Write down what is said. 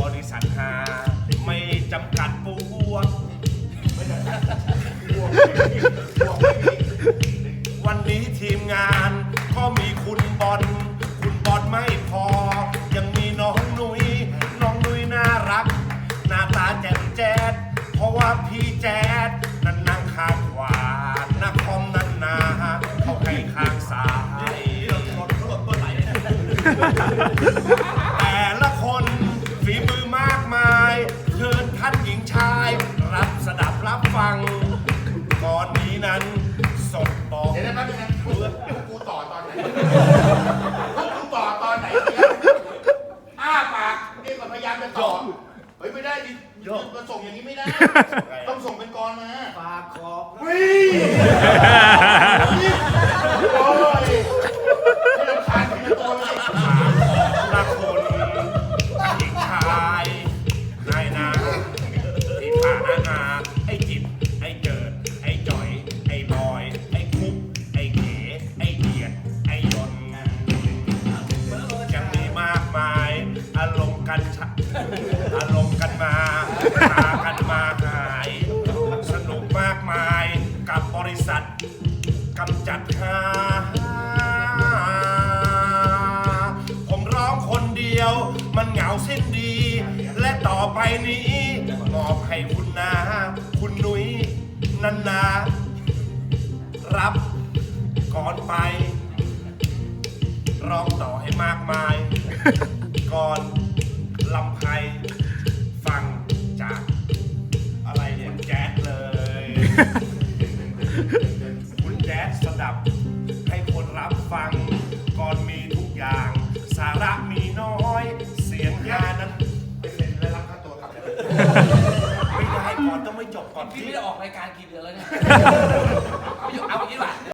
บริษัทหา ไม่จำกัดปวงวันนี้ทีมงาน ก็มีคุณบอล คุณบอลไม่พอ ยังมีน้องนุย้ยน้องนุ้ยน่ารัก หน้าตาแจ่มแจ๊ดเพราะว่าพี่แจ๊ดนั่นนั่งข้างขวานักคอมนั่นนาเขาให้ข้างซ้ายแต่ นนี้นั้นสดบอกเดี๋ยวนะแป๊บนึงนะกูกูต่อตอนไหนกูต่อตอนไหนเนี่ยอ้าปากนี่ก็พยายามจะต่อเฮ้ยไม่ได้ดิมาส่งอย่างนี้ไม่ได้ ต้องส่งเป็นกรมาปากขอบวิ่ง กันชะอารมณ์กันมาพากันมาหาย สนุกมากมายกับบริษัทกำจัดหา ผมร้องคนเดียว มันเหงาสิ้นดี และต่อไปนี้มอบให้คุณนา คุณนุ้ยนันนา รับก่อนไป ร้องต่อให้มากมาย ลำไพฟังจากอะไรเนี่ยแจ๊ดเลยคุณแจ๊ดสดับ ให้คนรับฟังก่อนมีทุกอย่าง สาระมีน้อย เสียงยานั้นไม่เซ็นแล้วรับค่าตัวกลับเลยไม่ได้ก่อนต้องไม่จบก่อน พี่ที่ไม่ได้ออกรายการกี่เดือนแล้วเนี่ย